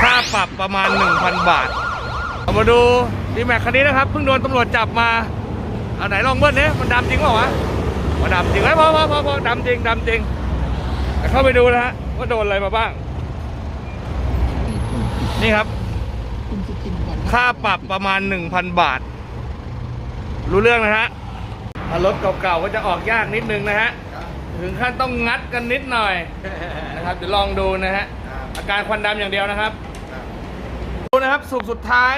ค่าปรับประมาณ 1,000 บาท เอามาดูดีแม็กคันนี้นะครับเพิ่งโดนตำรวจจับมา เอาไหนลองเบิ้ลเนี่ยมันดำจริงเปล่าวะว่าดำจริงไหมพอพอพอพอดำจริงดำจริงแต่เข้าไปดูนะฮะว่าโดนอะไรมาบ้าง นี่ครับ ค่าปรับประมาณ 1,000 บาท รู้เรื่องนะฮะถ้ารถเก่าๆก็จะออกยากนิดนึงนะฮะ ถึงขั้นต้องงัดกันนิดหน่อยนะครับเดี๋ยวลองดูนะฮะ อาการควันดำอย่างเดียวนะครับดูนะครับสุกสุดท้าย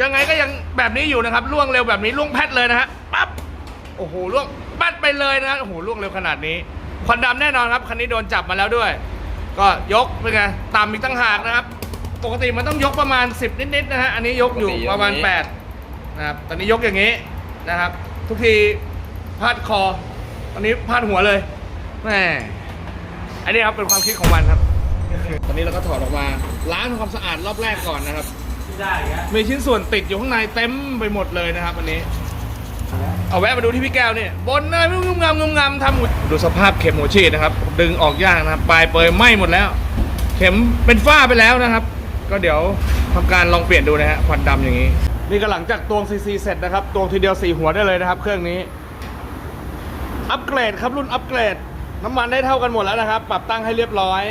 ยังไงก็ยังแบบนี้อยู่นะครับล่วงเร็วแบบนี้ล่วงแพทเลยนะฮะปั๊บโอ้โหล่วงปัดไปเลยนะฮะโอ้โหล่วงเร็วขนาดนี้ ควันดำแน่นอนครับคันนี้โดนจับมาแล้วด้วย ก็ยกเป็นไงต่ำอีกตั้งหากนะครับปกติมันต้องยกประมาณ 10 นิดๆนะฮะอันนี้ยกอยู่ประมาณ 8 นะครับ ตอนนี้ยกอย่างนี้นะครับ ทุกทีพาดคอ ตอนนี้พาดหัวเลยแหมอันนี้ครับเป็นความคิดของมันครับ ตอนนี้เราก็ถอดออกมาล้างทำความสะอาดรอบแรกก่อนนะครับ มีชิ้นส่วนติดอยู่ข้างในเต็มไปหมดเลยนะครับอันนี้ เอาแวะมาดูที่พี่แก้วเนี่ยบนเนยงุมงามงุมงามทำหมดดูสภาพเข็มหัวฉีดนะครับ ดึงออกยากนะครับปลายเปยไหม้หมดแล้ว เข็มเป็นฝ้าไปแล้วนะครับ ก็เดี๋ยวทำการลองเปลี่ยนดูนะฮะควันดำอย่างนี้ นี่ก็หลังจากตวงซีซีเสร็จนะครับตวงทีเดียวสี่หัวได้เลยนะครับ เครื่องนี้ อัปเกรดครับรุ่นอัปเกรด น้ำมันได้เท่ากันหมดแล้วนะครับ ปรับตั้งให้เรียบร้อย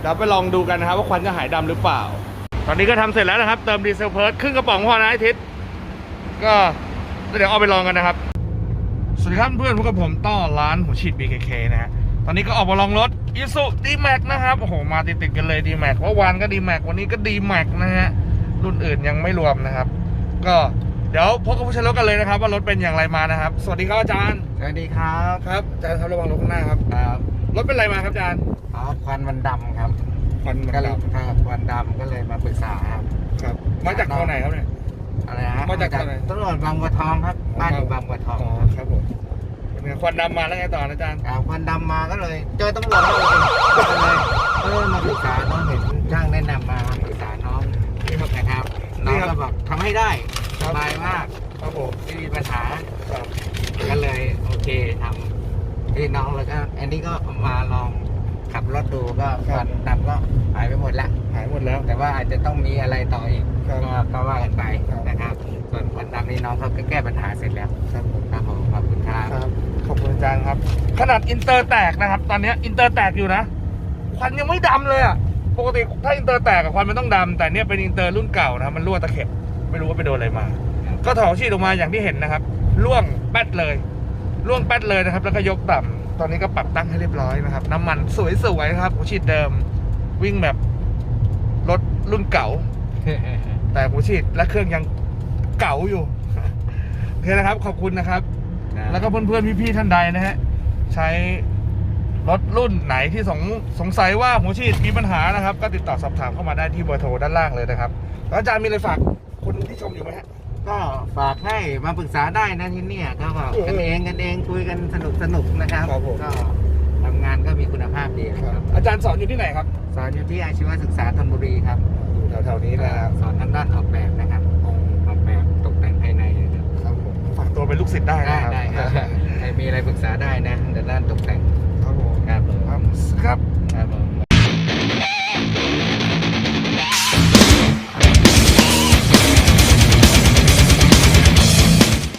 เดี๋ยวไปลองดูกันนะครับว่าควันจะหายดำหรือเปล่า ตอนนี้ก็ทำเสร็จแล้วนะครับ เติมดีเซลเพิร์ดครึ่งกระป๋องพอนะไอทิศก็เดี๋ยวเอาไปลองกันนะครับ สวัสดีครับเพื่อนพบกับผมต้อร้านหัวฉีด BKK นะฮะ ตอนนี้ก็ออกมาลองรถ i s u d m a x นะครับ โอ้โห มาติดๆกันเลย d m a x ว่าวานก็ d m a x วันนี้ก็ d m a x นะฮะ รุ่นอื่นยังไม่รวมนะครับ ก็เดี๋ยวพบกับผู้ใช้รถกันเลยนะครับ ว่ารถเป็นอย่างไรมานะครับ สวัสดีครับอาจารย์ สวัสดีครับ ครับอาจารย์ครับระวังรถข้างหน้าครับ ครับ รถเป็นอะไรมาครับอาจารย์อ๋อควันมันดำครับควันมันก็เลยดำครับควันดำก็เลยมาปรึกษาครับ ครับ มาจากทางไหนครับเนี่ย อะไรฮะมาจากไหน ตำรวจบางบัวทองครับบ้านอยู่บางบัวทองอ๋อครับผมเป็นไงควันดำมาแล้วไงต่อนะอาจารย์ครับควันดำมาก็เลย เจอตำรวจก็เลยก็เลยเออมาปรึกษาน้องเห็นช่างแนะนำมาปรึกษาน้องนะครับน้องก็บอกทำให้ได้สบายมากครับผมไม่มีปัญหา ครับ ก็เลยโอเคทำ ที่น้องแล้วก็อันนี้ก็มาลองขับรถดูก็ควันดำก็หายไปหมดละ หายหมดแล้ว แต่ว่าอาจจะต้องมีอะไรต่ออีกครับก็ก็ว่ากันไปครับ นะครับ ส่วนคนดำนี่น้องเขาก็แก้ปัญหาเสร็จแล้วครับผมครับผมขอบคุณครับ ครับขอบคุณอาจารย์ครับ ขนาดอินเตอร์แตกนะครับ ตอนนี้อินเตอร์แตกอยู่นะควันยังไม่ดำเลยอะปกติถ้าอินเตอร์แตกกับควันมันต้องดำแต่เนี่ยเป็นอินเตอร์รุ่นเก่านะมันรั่วตะเข็บไม่รู้ว่าไปโดนอะไรมา ก็ถอดชีดออกมาอย่างที่เห็นนะครับล่วงแป๊ดเลย ล่วงแป๊ดเลยนะครับ แล้วก็ยกต่ำตอนนี้ก็ปรับตั้งให้เรียบร้อยนะครับ น้ำมันสวยๆครับหัวฉีดเดิมวิ่งแบบรถรุ่นเก่า แต่หัวฉีดและเครื่องยังเก่าอยู่โอเคนะครับ ขอบคุณนะครับ แล้วก็เพื่อนๆพี่ๆท่านใดนะฮะใช้รถรุ่นไหนที่สงสงสัยว่าหัวฉีดมีปัญหานะครับ ก็ติดต่อสอบถามเข้ามาได้ที่เบอร์โทรด้านล่างเลยนะครับแล้วอาจารย์มีอะไรฝากคนที่ชมอยู่ไหมฮะ ก็ฝากให้มาปรึกษาได้นะที่เนี่ยก็บอกโอ้โหกันเองกันเองคุยกันสนุกสนุกนะครับครับผม ก็ทำงานก็มีคุณภาพดีนะครับอาจารย์สอนอยู่ที่ไหนครับสอนอยู่ที่อาชีวศึกษาธนบุรีครับอยู่แถวๆนี้นะครับสอนทางด้านออกแบบนะครับออกแบบตกแต่งภายในนะครับครับผมฝากตัวเป็นลูกศิษย์ได้ได้นะครับได้ครับใครมีอะไรปรึกษาได้นะในด้านตกแต่งครับผมครับผมครับ ครับครับผม